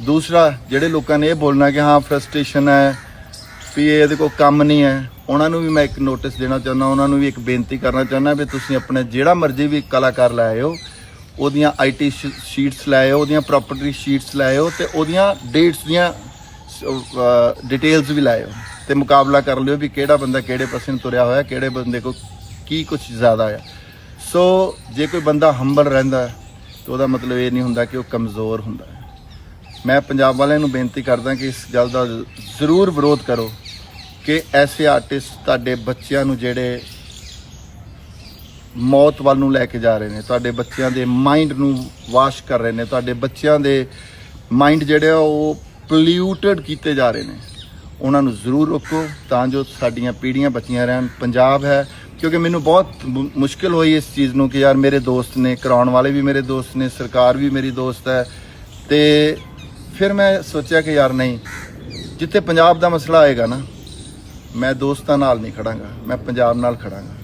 ਦੂਸਰਾ, ਜਿਹੜੇ ਲੋਕਾਂ ਨੇ ਇਹ ਬੋਲਣਾ ਕਿ ਹਾਂ ਫਰਸਟ੍ਰੇਸ਼ਨ ਹੈ, ਵੀ ਇਹਦੇ ਕੋਲ ਕੰਮ ਨਹੀਂ ਹੈ, ਉਹਨਾਂ ਨੂੰ ਵੀ ਮੈਂ ਇੱਕ ਨੋਟਿਸ ਦੇਣਾ ਚਾਹੁੰਦਾ, ਉਹਨਾਂ ਨੂੰ ਵੀ ਇੱਕ ਬੇਨਤੀ ਕਰਨਾ ਚਾਹੁੰਦਾ ਵੀ ਤੁਸੀਂ ਆਪਣੇ ਜਿਹੜਾ ਮਰਜ਼ੀ ਵੀ ਕਲਾਕਾਰ ਲੈ ਆਇਓ ਉਹਦੀਆਂ ਆਈਟੀ ਸ਼ੀਟਸ ਲੈ ਉਹਦੀਆਂ ਪ੍ਰਾਪਰਟੀ ਸ਼ੀਟਸ ਲੈ ਆਇਓ ਤੇ ਉਹਦੀਆਂ ਡੇਟਸ ਦੀਆਂ ਡਿਟੇਲਸ ਵੀ ਲੈ ਆਇਓ ਤੇ ਮੁਕਾਬਲਾ ਕਰ ਲਿਓ ਵੀ ਕਿਹੜਾ ਬੰਦਾ ਕਿਹੜੇ ਪਾਸੇ ਨੂੰ ਤੁਰਿਆ ਹੋਇਆ, ਕਿਹੜੇ ਬੰਦੇ ਕੋ ਕੀ ਕੁਝ ਜ਼ਿਆਦਾ ਆ। ਸੋ ਜੇ ਕੋਈ ਬੰਦਾ ਹੰਬਲ ਰਹਿੰਦਾ, ਤਾਂ ਉਹਦਾ ਮਤਲਬ ਇਹ ਨਹੀਂ ਹੁੰਦਾ ਕਿ ਉਹ ਕਮਜ਼ੋਰ ਹੁੰਦਾ। ਹੈ ਮੈਂ ਪੰਜਾਬ ਵਾਲਿਆਂ ਨੂੰ ਬੇਨਤੀ ਕਰਦਾ ਕਿ ਇਸ ਗੱਲ ਦਾ ਜ਼ਰੂਰ ਵਿਰੋਧ ਕਰੋ ਕਿ ਐਸੇ ਆਰਟਿਸਟ ਤੁਹਾਡੇ ਬੱਚਿਆਂ ਨੂੰ ਜਿਹੜੇ ਮੌਤ ਵੱਲ ਨੂੰ ਲੈ ਕੇ ਜਾ ਰਹੇ ਨੇ, ਤੁਹਾਡੇ ਬੱਚਿਆਂ ਦੇ ਮਾਈਂਡ ਨੂੰ ਵਾਸ਼ ਕਰ ਰਹੇ ਨੇ, ਤੁਹਾਡੇ ਬੱਚਿਆਂ ਦੇ ਮਾਈਂਡ ਜਿਹੜੇ ਆ ਉਹ ਪੋਲਿਊਟਡ ਕੀਤੇ ਜਾ ਰਹੇ ਨੇ। ਉਹਨਾਂ ਨੂੰ ਜ਼ਰੂਰ ਰੋਕੋ ਤਾਂ ਜੋ ਸਾਡੀਆਂ ਪੀੜ੍ਹੀਆਂ ਬਚੀਆਂ ਰਹਿਣ। ਪੰਜਾਬ ਹੈ, ਕਿਉਂਕਿ ਮੈਨੂੰ ਬਹੁਤ ਮੁਸ਼ਕਿਲ ਹੋਈ ਇਸ ਚੀਜ਼ ਨੂੰ ਕਿ ਯਾਰ ਮੇਰੇ ਦੋਸਤ ਨੇ, ਕਰਾਉਣ ਵਾਲੇ ਵੀ ਮੇਰੇ ਦੋਸਤ ਨੇ, ਸਰਕਾਰ ਵੀ ਮੇਰੀ ਦੋਸਤ ਹੈ ਤੇ ਫਿਰ ਮੈਂ ਸੋਚਿਆ ਕਿ ਯਾਰ ਨਹੀਂ, ਜਿੱਥੇ ਪੰਜਾਬ ਦਾ ਮਸਲਾ ਆਏਗਾ ਨਾ, ਮੈਂ ਦੋਸਤਾਂ ਨਾਲ ਨਹੀਂ ਖੜਾਂਗਾ, ਮੈਂ ਪੰਜਾਬ ਨਾਲ ਖੜਾਂਗਾ।